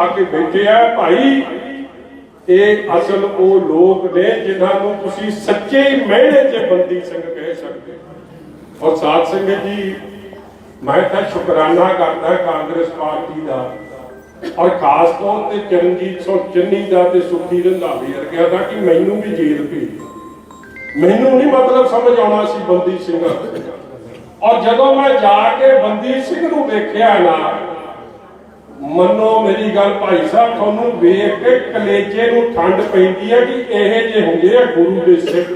ਆ ਕੇ ਬੈਠੇ ਆ, ਭਾਈ, ਇਹ ਅਸਲ ਉਹ ਲੋਕ ਨੇ ਜਿਨ੍ਹਾਂ ਨੂੰ ਤੁਸੀਂ ਸੱਚੇ ਮਹਿਣੇ 'ਚ ਬੰਦੀ ਸਿੰਘ ਕਹਿ ਸਕਦੇ ਔਰ ਸਾਧ ਸੰਗਤ ਜੀ, ਮੈਂ ਤਾਂ ਸ਼ੁਕਰਾਨਾ ਕਰਦਾ ਕਾਂਗਰਸ ਪਾਰਟੀ ਦਾ। ਔਰ ਖਾਸ ਤੌਰ ਤੇ ਚਰਨਜੀਤ ਸਿੰਘ ਚੰਨੀ ਦਾ ਤੇ ਸੁਖੀ ਰੰਧਾਵੇ ਵਰਗਿਆਂ ਦਾ ਕਿ ਮੈਨੂੰ ਵੀ ਜੇਲ੍ਹ ਭੇਜ ਮੈਨੂੰ ਨਹੀਂ ਮਤਲਬ ਸਮਝ ਆਉਣਾ ਸੀ ਬੰਦੀ ਸਿੰਘ ਔਰ ਜਦੋਂ ਮੈਂ ਜਾ ਕੇ ਬੰਦੀ ਸਿੰਘ ਨੂੰ ਵੇਖਿਆ ਨਾ ਮੰਨੋ ਮੇਰੀ ਗੱਲ ਭਾਈ ਸਾਹਿਬ, ਤੁਹਾਨੂੰ ਵੇਖ ਕੇ ਕਲੇਜੇ ਨੂੰ ਠੰਡ ਪੈਂਦੀ ਹੈ ਕਿ ਇਹ ਜੇ ਹੁੰਦੇ ਆ ਗੁਰੂ ਦੇ ਸਿੱਖ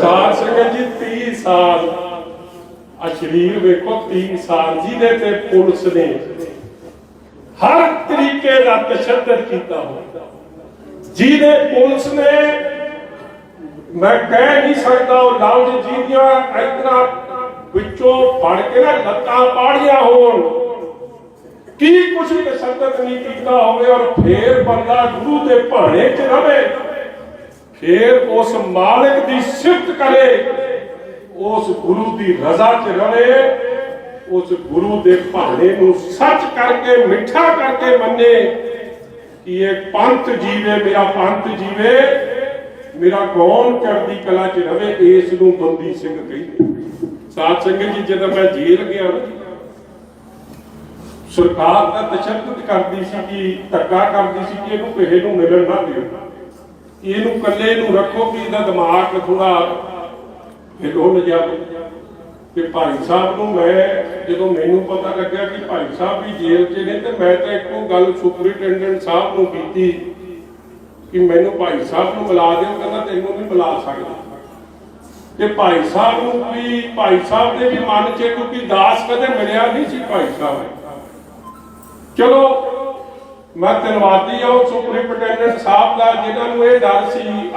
ਸਾਧ ਸੰਗਤ ਜੀ 30 ਸਾਲ ਆ ਸ਼ਰੀਰ ਵੇਖੋ 30 ਸਾਲ ਜਿਹਦੇ ਤੇ ਪੁਲਿਸ ਨੇ ਹਰ ਤਰੀਕੇ ਦਾ ਤਸ਼ੱਦਦ ਕੀਤਾ ਹੋਇਆ। ਜਿਹਦੇ ਪੁਲਿਸ ਨੇ ਮੈਂ ਕਹਿ ਨਹੀਂ ਸਕਦਾ ਉਹ ਲਫ਼ਜ਼ ਜਿਹਦੀਆਂ ਇਤਨਾ ਵਿੱਚੋਂ ਫੜ ਕੇ ਨਾ ਲੱਤਾਂ ਪਾੜੀਆਂ ਹੋਣ। ਕੀ ਕੁਛ ਤਸ਼ੱਦਦ ਨਹੀਂ ਕੀਤਾ ਹੋਵੇ ਔਰ ਫੇਰ ਬੰਦਾ ਗੁਰੂ ਦੇ ਭਾਣੇ 'ਚ ਰਵੇ। ਫੇਰ ਉਸ ਮਾਲਕ ਦੀ ਸਿਫਤ ਕਰੇ, ਉਸ ਗੁਰੂ ਦੀ ਰਜ਼ਾ 'ਚ ਰਵੇ, ਉਸ ਗੁਰੂ ਦੇ ਭਾਣੇ ਨੂੰ ਸੱਚ ਕਰਕੇ, ਮਿੱਠਾ ਕਰਕੇ ਮੰਨੇ ਕਿ ਇਹ ਪੰਥ ਜੀਵੇ, ਮੇਰਾ ਪੰਥ ਜੀਵੇ। ਮੇਰਾ ਕੌਣ ਚੜ੍ਹਦੀ ਕਲਾ 'ਚ ਰਵੇ, ਇਸ ਨੂੰ ਬੰਦੀ ਸਿੰਘ ਕਹਿੰਦੇ। ਸਾਧ ਸੰਗਤ ਜੀ, ਜਦੋਂ ਮੈਂ ਜੇਲ੍ਹ ਗਿਆ ਸਰਕਾਰ ਦਾ ਤਸ਼ੱਦਦ ਕਰਦੀ ਸੀ ਕਿ ਧੱਕਾ ਕਰਦੀ ਸੀ ਕਿ ਇਹਨੂੰ ਕਿਸੇ ਨੂੰ ਮਿਲਣ ਨਾ ਦਿਓ। ਇਹਨੂੰ ਇਕੱਲੇ ਨੂੰ ਰੱਖੋ ਕਿ ਇਹਦਾ ਦਿਮਾਗ ਥੋੜਾ ਹਿਲੋ ਨਾ ਜਾਵੇ। ਤੇ ਭਾਈ ਸਾਹਿਬ ਨੂੰ ਮੈਂ ਜਦੋਂ ਮੈਨੂੰ ਪਤਾ ਲੱਗਿਆ ਕਿ ਭਾਈ ਸਾਹਿਬ ਵੀ ਜੇਲ੍ਹ 'ਚ ਨੇ, ਤੇ ਮੈਂ ਤਾਂ ਇੱਕੋ ਗੱਲ ਸੁਪਰਿੰਟੈਂਡੈਂਟ ਸਾਹਿਬ ਨੂੰ ਕੀਤੀ। ਕਿ ਮੈਨੂੰ ਭਾਈ ਸਾਹਿਬ ਨੂੰ ਮਿਲਾ ਦਿਓ, ਕਹਿੰਦਾ ਤੈਨੂੰ ਨਹੀਂ ਮਿਲਾ ਸਕਦਾ। ਤੇ ਭਾਈ ਸਾਹਿਬ ਨੂੰ ਵੀ, ਭਾਈ ਸਾਹਿਬ ਦੇ ਵੀ ਮਨ 'ਚ ਕਿਉਂਕਿ ਦਾਸ ਕਦੇ ਮਿਲਿਆ ਨਹੀਂ ਸੀ ਭਾਈ ਸਾਹਿਬ। ਚਲੋ, ਮੈਂ ਧੰਨਵਾਦੀ ਹਾਂ ਸੁਪਰਿੰਟੈਂਡੈਂਟ ਸਾਹਿਬ ਦਾ, ਜਿਨ੍ਹਾਂ ਨੂੰ ਇਹ ਡਰ ਸੀ